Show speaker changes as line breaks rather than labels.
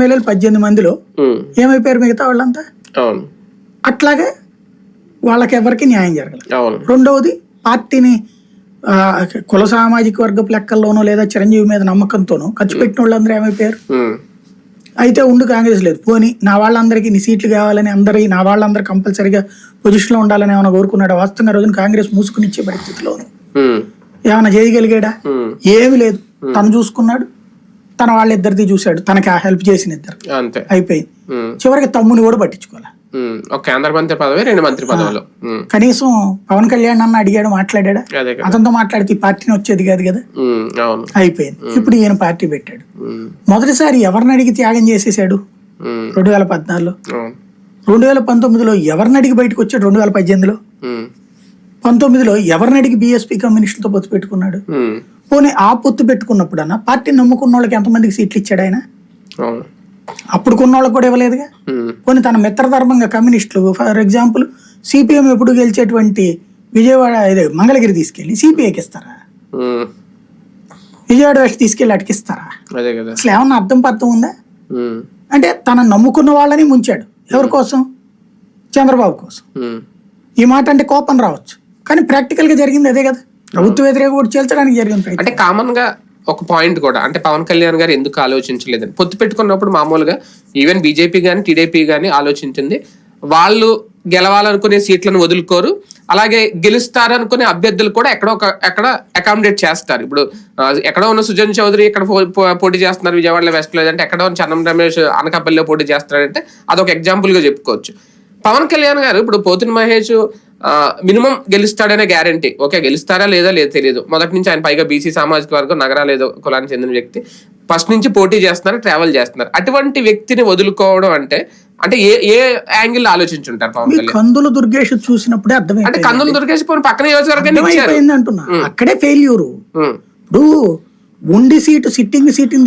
ఎమ్మెల్యేలు పద్దెనిమిది మందిలో ఏమైపోయారు మిగతా వాళ్ళంతా? అట్లాగే వాళ్ళకి ఎవరికి న్యాయం జరగలేదు. రెండవది పార్టీని కుల సామాజిక వర్గపు లెక్కల్లోనో లేదా చిరంజీవి మీద నమ్మకంతోనో ఖర్చు పెట్టిన వాళ్ళందరూ ఏమైపోయారు? అయితే ఉండు కాంగ్రెస్ లేదు. పోని నా వాళ్ళందరికీ నీ సీట్లు కావాలని అందరి నా వాళ్ళందరూ కంపల్సరీగా పొజిషన్లో ఉండాలని ఏమైనా కోరుకున్నాడు? వాస్తవంగా రోజున కాంగ్రెస్ మూసుకుని ఇచ్చే పరిస్థితిలో ఏమైనా చేయగలిగాడా? ఏమి లేదు. తను చూసుకున్నాడు. తన వాళ్ళిద్దరిది చూశాడు. తనకి ఆ హెల్ప్ చేసిన ఇద్దరు.
అంతే.
అయిపోయింది. చివరికి తమ్ముని కూడా
ఒక కేంద్ర మంత్రి పదవి రెండు మంత్రి పదవులు.
కనీసం పవన్ కళ్యాణ్ అన్న అడిగాడు మాట్లాడాడా? అతనితో మాట్లాడితే ఈ పార్టీని వచ్చేది కాదు కదా? అయిపోయింది. ఇప్పుడు ఈయన పార్టీ పెట్టాడు. మొదటిసారి ఎవరిని అడిగి త్యాగం చేసేసాడు రెండు వేల పద్నాలుగులో. రెండు వేల పంతొమ్మిదిలో ఎవరిని అడిగి బయటకు వచ్చాడు రెండు వేల పద్దెనిమిదిలో? పంతొమ్మిదిలో ఎవరిని అడిగి బీఎస్పీ కమ్యూనిస్టులతో పొత్తు పెట్టుకున్నాడు? పోనీ ఆ పొత్తు పెట్టుకున్నప్పుడు అన్న పార్టీ నమ్ముకున్న వాళ్ళకి ఎంతమందికి సీట్లు ఇచ్చాడు ఆయన? అప్పుడు కొన్న వాళ్ళకి కూడా ఇవ్వలేదుగా? పోనీ తన మిత్రధర్మంగా కమ్యూనిస్టులు ఫర్ ఎగ్జాంపుల్ సిపిఎం ఎప్పుడు గెలిచేటువంటి విజయవాడ ఇదే మంగళగిరి తీసుకెళ్ళి సిపిఐకి ఇస్తారా? విజయవాడ వెస్ట్ తీసుకెళ్ళి అటుకిస్తారా అసలు ఏమన్నా అర్థం పర్థం ఉందా? అంటే తన నమ్ముకున్న వాళ్ళని ముంచాడు. ఎవరి కోసం? చంద్రబాబు కోసం. ఈ మాట అంటే కోపం రావచ్చు. కానీ ప్రాక్టికల్గా జరిగింది అదే కదా. ప్రభుత్వ వ్యతిరేక ఓటు చేల్చడానికి జరిగింది
అంటే కామన్గా ఒక పాయింట్ కూడా అంటే పవన్ కళ్యాణ్ గారు ఎందుకు ఆలోచించలేదని. పొత్తు పెట్టుకున్నప్పుడు మామూలుగా ఈవెన్ బీజేపీ కానీ టీడీపీ కానీ ఆలోచించింది. వాళ్ళు గెలవాలనుకునే సీట్లను వదులుకోరు. అలాగే గెలుస్తారనుకునే అభ్యర్థులు కూడా ఎక్కడో ఒక ఎక్కడ అకామిడేట్ చేస్తారు. ఇప్పుడు ఎక్కడో ఉన్న సుజన్ చౌదరి ఇక్కడ పో- పో- పోటీ చేస్తున్నారు విజయవాడలో వెస్ట్లో అంటే ఎక్కడో ఉన్న చన్నం రమేష్ అనకాపల్లిలో పోటీ చేస్తున్నారంటే అదొక ఎగ్జాంపుల్గా చెప్పుకోవచ్చు. పవన్ కళ్యాణ్ గారు ఇప్పుడు పోతున్న మహేష్ మినిమం గెలుస్తాడనే గ్యారంటీ. ఓకే గెలుస్తారా లేదా లేదు తెలియదు మొదటి నుంచి ఆయన పైగా బీసీ సామాజిక వర్గం నగరాలు ఏదో కులానికి చెందిన వ్యక్తి. ఫస్ట్ నుంచి పోటీ చేస్తున్నారు ట్రావెల్ చేస్తున్నారు. అటువంటి వ్యక్తిని వదులుకోవడం అంటే అంటే ఏ ఏ యాంగిల్ ఆలోచించుంటారు పవన్ కళ్యాణ్?
కందుల దుర్గేష్ చూసినప్పుడే
అంటే
అర్థమైపోయింది
కన్నులు దొరికేసి పోనీ పక్కన నియోజకవర్గాన్ని
అంటున్నా. అక్కడే ఫెయిల్యూరు ఇప్పుడు ఉండి సీటు సిట్టింగ్ సీటుని